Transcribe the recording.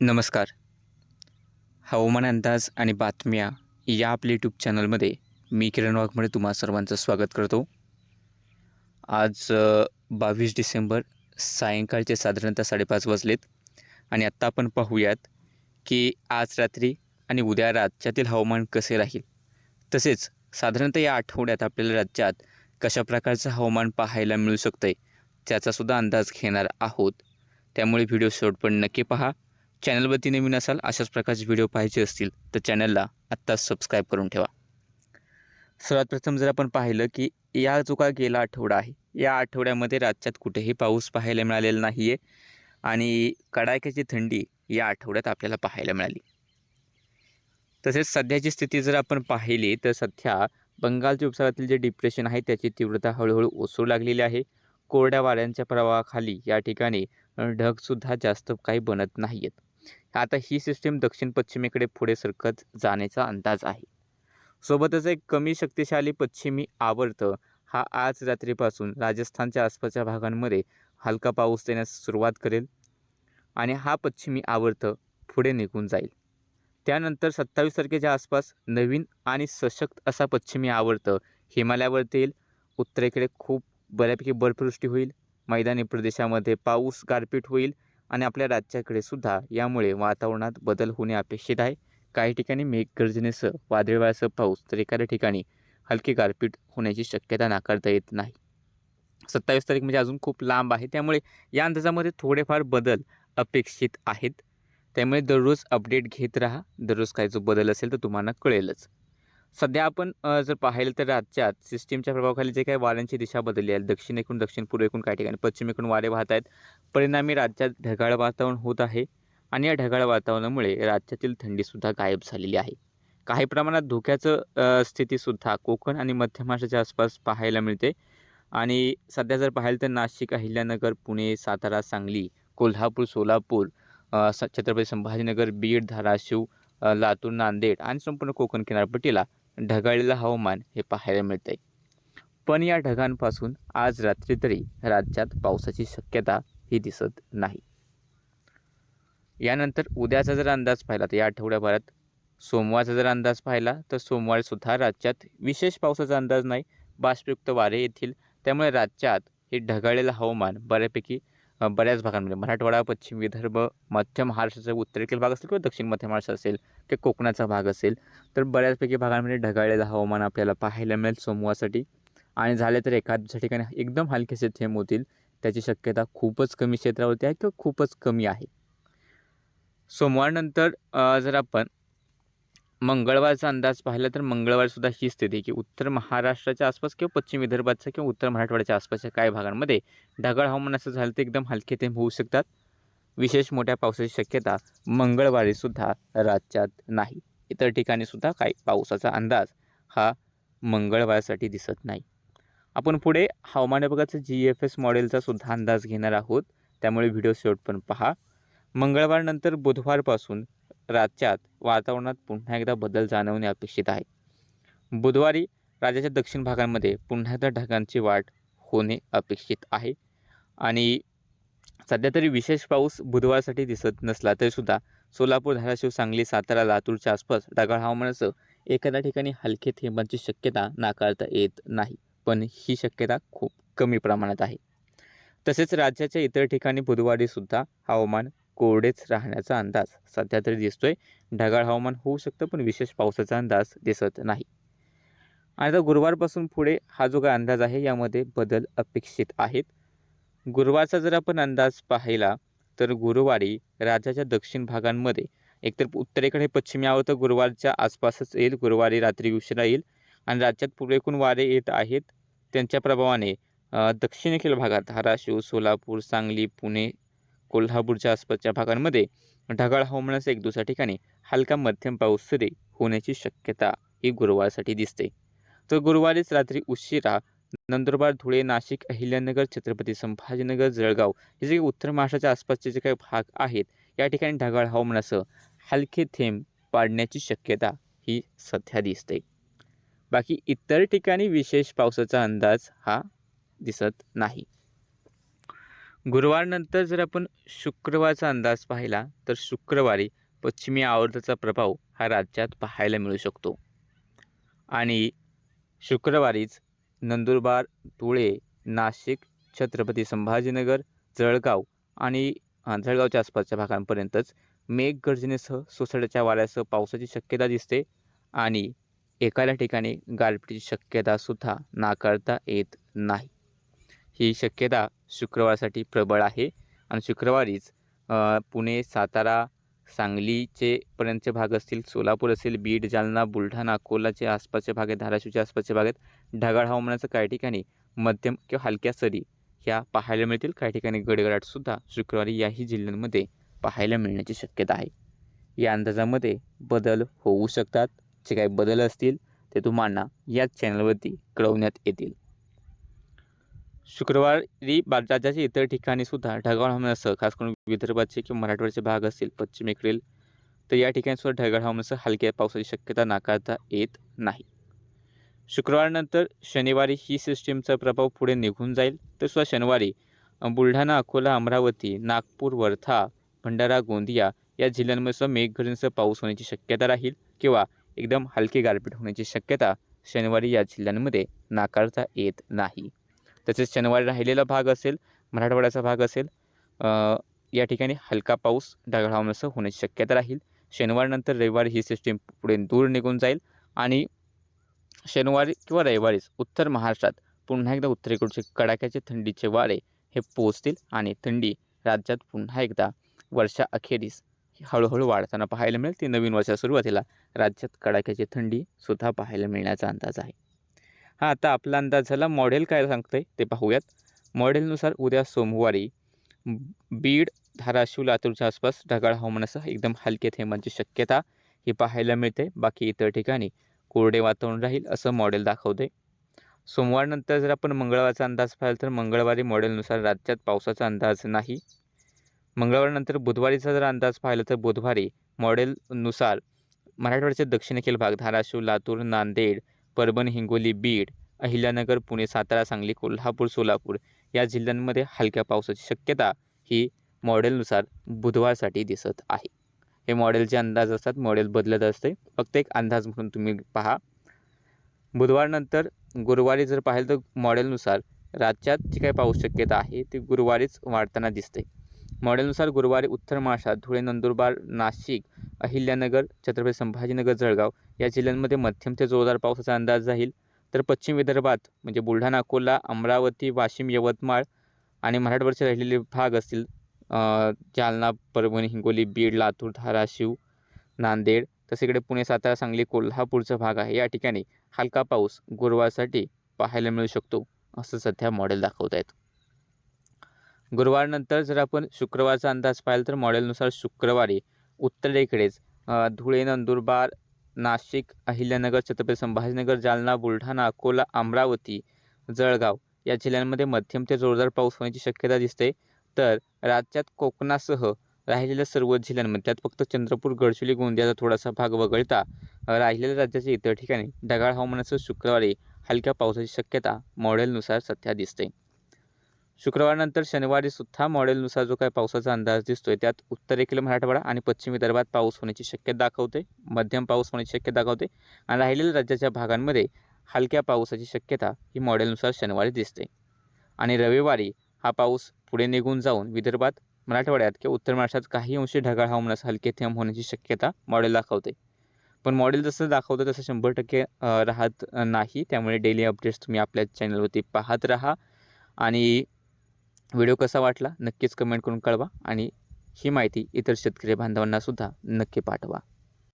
नमस्कार. हवामान अंदाज आणि बातम्या या आपल्या यूट्यूब चॅनलमध्ये मी किरण वाघमळे तुम्हा सर्वांचं स्वागत करतो. आज बावीस डिसेंबर सायंकाळचे साधारणतः साडेपाच वाजलेत आणि आत्ता आपण पाहूयात की आज रात्री आणि उद्या राज्यातील हवामान कसे राहील. तसेच साधारणतः या आठवड्यात आपल्याला राज्यात कशा प्रकारचं हवामान पाहायला मिळू शकतं आहे त्याचासुद्धा अंदाज घेणार आहोत. त्यामुळे व्हिडिओ शेवटपर्यंत नक्की पहा. चॅनलवरती नवीन असाल अशाच प्रकारचे व्हिडिओ पाहायचे असतील तर चॅनलला आत्ताच सबस्क्राईब करून ठेवा. सर्वात प्रथम जर आपण पाहिलं की या जो का गेला आठवडा आहे या आठवड्यामध्ये राज्यात कुठेही पाऊस पाहायला मिळालेला नाही आहे आणि कडाक्याची थंडी या आठवड्यात आपल्याला पाहायला मिळाली. तसेच सध्याची स्थिती जर आपण पाहिली तर सध्या बंगालच्या उपसागरातील जे डिप्रेशन आहे त्याची तीव्रता हळूहळू ओसरू लागलेली आहे. कोरड्या वाऱ्यांच्या प्रवाहाखाली या ठिकाणी ढगसुद्धा जास्त काही बनत नाही आहेत आता ही सिस्टीम दक्षिण पश्चिमेकडे पुढे सरकत जाण्याचा अंदाज आहे. सोबतच एक कमी शक्तिशाली पश्चिमी आवर्त हा आज रात्रीपासून राजस्थानच्या आसपासच्या भागांमध्ये हलका पाऊस देण्यास सुरुवात करेल आणि हा पश्चिमी आवर्त पुढे निघून जाईल. त्यानंतर सत्तावीस तारखेच्या आसपास नवीन आणि सशक्त असा पश्चिमी आवर्त हिमालयावरती येईल. उत्तरेकडे खूप बऱ्यापैकी बर्फवृष्टी होईल. मैदानी प्रदेशामध्ये पाऊस गारपीट होईल. आणि आपल्या राज्याकडे सुद्धा यामुळे वातावरणात बदल होणे अपेक्षित आहे. काही ठिकाणी मेघगर्जनेसह वादळवाळासह पाऊस तर एखाद्या ठिकाणी हलकी गारपीट होण्याची शक्यता नाकारता येत नाही. सत्तावीस तारीख म्हणजे अजून खूप लांब आहे. त्यामुळे या अंदाजामध्ये थोडेफार बदल अपेक्षित आहेत. त्यामुळे दररोज अपडेट घेत राहा. दररोज काय जो बदल असेल तर तुम्हाला कळेलच. सध्या आपण जर पाहिलं तर राज्यात सिस्टीमच्या प्रभावाखाली जे काही वाऱ्यांची दिशा बदलली आहे दक्षिणेकडून दक्षिण पूर्वेकडून काही ठिकाणी पश्चिमेकडून वारे वाहत आहेत. परिणामी राज्यात ढगाळ वातावरण होत आहे आणि या ढगाळ वातावरणामुळे राज्यातील थंडीसुद्धा गायब झालेली आहे. काही प्रमाणात धोक्याचं स्थितीसुद्धा कोकण आणि मध्य महाराष्ट्राच्या आसपास पाहायला मिळते. आणि सध्या जर पाहिलं तर नाशिक अहिल्यानगर पुणे सातारा सांगली कोल्हापूर सोलापूर छत्रपती संभाजीनगर बीड धाराशिव लातूर नांदेड आणि संपूर्ण कोकण किनारपट्टीला ढगाळलेलं हवामान हे पाहायला मिळतं आहे पण या ढगांपासून आज रात्री तरी राज्यात पावसाची शक्यता ही दिसत नाही. यानंतर उद्याचा जर अंदाज पाहिला तर या आठवड्याभरात सोमवारचा जर अंदाज पाहिला तर सोमवारसुद्धा राज्यात विशेष पावसाचा अंदाज नाही. बाष्पयुक्त वारे येथील त्यामुळे राज्यात हे ढगाळलेलं हवामान बऱ्यापैकी बऱ्याच भागांमध्ये. मराठवाडा पश्चिम विदर्भ मध्य महाराष्ट्राचा उत्तरेकडील भाग असेल किंवा दक्षिण मध्य महाराष्ट्र असेल किंवा कोकणाचा भाग असेल तर बऱ्याचपैकी भागांमध्ये ढगाळलेलं हवामान आपल्याला पाहायला मिळेल सोमवारसाठी. आणि झाले तर एखाद्या ठिकाणी एकदम हलकेसे थेंब होतील. त्याची शक्यता खूपच कमी क्षेत्रावरती आहे किंवा खूपच कमी आहे. सोमवारनंतर जर आपण मंगळवारचा अंदाज पाहिला तर मंगळवारसुद्धा ही स्थिती की उत्तर महाराष्ट्राच्या आसपास किंवा पश्चिम विदर्भाच्या किंवा उत्तर मराठवाड्याच्या आसपासच्या काही भागांमध्ये ढगाळ हवामान असं झालं तर एकदम हलके थेंब होऊ शकतात. विशेष मोठ्या पावसाची शक्यता मंगळवारीसुद्धा राज्यात नाही. इतर ठिकाणीसुद्धा काही पावसाचा अंदाज हा मंगळवारसाठी दिसत नाही. आपण पुढे हवामान विभागाचं जी एफ एस मॉडेलचा सुद्धा अंदाज घेणार आहोत. त्यामुळे व्हिडिओ शेवट पण पहा. मंगळवारनंतर बुधवारपासून राज्यात वातावरणात पुन्हा एकदा बदल जाणवणे अपेक्षित आहे. बुधवारी राज्याच्या दक्षिण भागांमध्ये पुन्हा एकदा ढगांची वाढ होणे अपेक्षित आहे. आणि सध्या तरी विशेष पाऊस बुधवारसाठी दिसत नसला तरीसुद्धा सोलापूर धाराशिव सांगली सातारा लातूरच्या आसपास ढगाळ हवामानाचं एखाद्या ठिकाणी हलके थेंबांची शक्यता नाकारता येत नाही. पण ही शक्यता खूप कमी प्रमाणात आहे. तसेच राज्याच्या इतर ठिकाणी बुधवारीसुद्धा हवामान कोरडेच राहण्याचा अंदाज सध्या तरी दिसतोय. ढगाळ हवामान होऊ शकतं पण विशेष पावसाचा अंदाज दिसत नाही. आणि आता गुरुवारपासून पुढे हा जो काय अंदाज आहे यामध्ये बदल अपेक्षित आहेत. गुरुवारचा जर आपण अंदाज पाहिला तर गुरुवारी राज्याच्या दक्षिण भागांमध्ये एकतर उत्तरेकडे पश्चिमी यावं तर गुरुवारच्या आसपासच येईल. गुरुवारी रात्री उशिरा येईल. आणि राज्यात पुरेकून वारे येत आहेत. त्यांच्या प्रभावाने दक्षिणेकडील भागात धाराशिव सोलापूर सांगली पुणे कोल्हापूरच्या आसपासच्या भागांमध्ये ढगाळ हवामानास एक दुसऱ्या ठिकाणी हलका मध्यम पाऊस तरी होण्याची शक्यता ही गुरुवारसाठी दिसते. तर गुरुवारीच रात्री उशिरा नंदुरबार धुळे नाशिक अहिल्यानगर छत्रपती संभाजीनगर जळगाव हे जे उत्तर महाराष्ट्राच्या आसपासचे जे काही भाग आहेत या ठिकाणी ढगाळ हवामानासह हलके थेंब पाडण्याची शक्यता ही सध्या दिसते. बाकी इतर ठिकाणी विशेष पावसाचा अंदाज हा दिसत नाही. गुरुवारनंतर जर आपण शुक्रवारचा अंदाज पाहिला तर शुक्रवारी पश्चिमी आवर्ताचा प्रभाव हा राज्यात पाहायला मिळू शकतो. आणि शुक्रवारीच नंदुरबार धुळे नाशिक छत्रपती संभाजीनगर जळगाव आणि जळगावच्या आसपासच्या भागांपर्यंतच मेघगर्जनेसह सोसाट्याच्या वाऱ्यासह पावसाची शक्यता दिसते आणि एखाद्या ठिकाणी गारपिटीची शक्यतासुद्धा नाकारता येत नाही. ही शक्यता शुक्रवारसाठी प्रबळ आहे. आणि शुक्रवारीच पुणे सातारा सांगलीचे पर्यंतचे भाग असतील सोलापूर असेल बीड जालना बुलढाणा अकोलाचे आसपासचे भाग आहेत धाराशिवच्या आसपासचे भाग आहेत ढगाळ हवामानाचं काही ठिकाणी मध्यम किंवा हलक्या सरी ह्या पाहायला मिळतील. काही ठिकाणी गडगडाटसुद्धा शुक्रवारी याही जिल्ह्यांमध्ये पाहायला मिळण्याची शक्यता आहे. या अंदाजामध्ये बदल होऊ शकतात. जे काही बदल असतील ते तुम्हाला याच चॅनलवरती कळवण्यात येतील. शुक्रवारी राज्याच्या इतर ठिकाणी सुद्धा ढगाळ हवामानासह खास करून विदर्भाचे किंवा मराठवाड्याचे भाग असतील पश्चिमेकडील तर या ठिकाणी सुद्धा ढगाळ हवामानासह हलक्या पावसाची शक्यता नाकारता येत नाही. शुक्रवारनंतर शनिवारी ही सिस्टीमचा प्रभाव पुढे निघून जाईल. तर सुद्धा शनिवारी बुलढाणा अकोला अमरावती नागपूर वर्धा भंडारा गोंदिया या जिल्ह्यांमध्ये सुद्धा मेघगर्जनेसह पाऊस होण्याची शक्यता राहील किंवा एकदम हलकी गारपीट होण्याची शक्यता शनिवारी या जिल्ह्यांमध्ये नाकारता येत नाही. तसेच शनिवारी राहिलेला भाग असेल मराठवाड्याचा भाग असेल या ठिकाणी हलका पाऊस ढगाळ असं होण्याची शक्यता राहील. शनिवारनंतर रविवारी ही सिस्टीम पुढे दूर निघून जाईल आणि शनिवारी किंवा रविवारीच उत्तर महाराष्ट्रात पुन्हा एकदा उत्तरेकडचे कडाक्याचे थंडीचे वारे हे पोचतील आणि थंडी राज्यात पुन्हा एकदा वर्षा अखेरीस हळूहळू वाढताना पाहायला मिळेल. ती नवीन वर्षा सुरुवातीला राज्यात कडाक्याची थंडीसुद्धा पाहायला मिळण्याचा अंदाज आहे. हा आता आपला अंदाज झाला मॉडेल काय सांगतंय ते पाहूयात. मॉडेलनुसार उद्या सोमवारी बीड धाराशिव लातूरच्या आसपास ढगाळ हवामानासह एकदम हलक्या थेंबांची शक्यता ही पाहायला मिळते बाकी इतर ठिकाणी कोरडे वातावरण राहील असं मॉडेल दाखवते सोमवारनंतर जर आपण मंगळवारचा अंदाज पाहिला तर मंगळवारी मॉडेलनुसार राज्यात पावसाचा अंदाज नाही. मंगळवारनंतर बुधवारीचा जर अंदाज पाहिला तर बुधवारी मॉडेलनुसार मराठवाड्याच्या दक्षिणेकडील भाग धाराशिव लातूर नांदेड परभणी हिंगोली बीड अहिल्यानगर पुणे सातारा सांगली कोल्हापूर सोलापूर या जिल्ह्यांमध्ये हलक्या पावसाची शक्यता ही मॉडेलनुसार बुधवारसाठी दिसत आहे. हे मॉडेलचे अंदाज असतात मॉडेल बदलत असते. फक्त एक अंदाज म्हणून तुम्ही पहा. बुधवारनंतर गुरुवारी जर पाहिलं तर मॉडेलनुसार राज्यात जी काही पाऊस शक्यता आहे ती गुरुवारीच वाढताना दिसते. मॉडेलनुसार गुरुवारी उत्तर महाराष्ट्रात धुळे नंदुरबार नाशिक अहिल्यानगर छत्रपती संभाजीनगर जळगाव या जिल्ह्यांमध्ये मध्यम ते जोरदार पावसाचा अंदाज राहील तर पश्चिम विदर्भात म्हणजे बुलढाणा अकोला अमरावती वाशिम यवतमाळ आणि मराठवाड्याचे राहिलेले भाग असतील जालना परभणी हिंगोली बीड लातूर धाराशिव नांदेड तसे इकडे पुणे सातारा सांगली कोल्हापूरचा भाग आहे. या ठिकाणी हलका पाऊस गुरुवारसाठी पाहायला मिळू शकतो असं सध्या मॉडेल दाखवत आहेत. गुरुवारनंतर जर आपण शुक्रवारचा अंदाज पाहिला तर मॉडेलनुसार शुक्रवारी उत्तरेकडेच धुळे नंदुरबार नाशिक अहिल्यानगर छत्रपती संभाजीनगर जालना बुलढाणा अकोला अमरावती जळगाव या जिल्ह्यांमध्ये मध्यम ते जोरदार पाऊस होण्याची शक्यता दिसते. तर राज्यात कोकणासह राहिलेल्या सर्व जिल्ह्यांमध्ये त्यात फक्त चंद्रपूर गडचिरोली गोंदियाचा थोडासा भाग वगळता राहिलेल्या राज्याच्या इतर ठिकाणी ढगाळ हवामानासह शुक्रवारी हलक्या पावसाची शक्यता मॉडेलनुसार सध्या दिसते. शुक्रवारनंतर शनिवारी सुद्धा मॉडेलनुसार जो काही पावसाचा अंदाज दिसतोय त्यात उत्तरेकडील मराठवाडा आणि पश्चिम विदर्भात पाऊस होण्याची शक्यता दाखवते मध्यम पाऊस होण्याची शक्यता दाखवते आणि राहिलेल्या राज्याच्या भागांमध्ये हलक्या पावसाची शक्यता ही मॉडेलनुसार शनिवारी दिसते. आणि रविवारी हा पाऊस पुढे निघून जाऊन विदर्भात मराठवाड्यात किंवा उत्तर महाराष्ट्रात काही अंशी ढगाळ हवामानास हलके थेंब होण्याची शक्यता मॉडेल दाखवते. पण मॉडेल जसं दाखवतं तसं शंभर टक्के राहत नाही. त्यामुळे डेली अपडेट्स तुम्ही आपल्या चॅनलवरती पाहत राहा आणि व्हिडिओ कसा वाटला नक्कीच कमेंट करून कळवा आणि ही माहिती इतर शेतकरी बांधवांनासुद्धा नक्की पाठवा.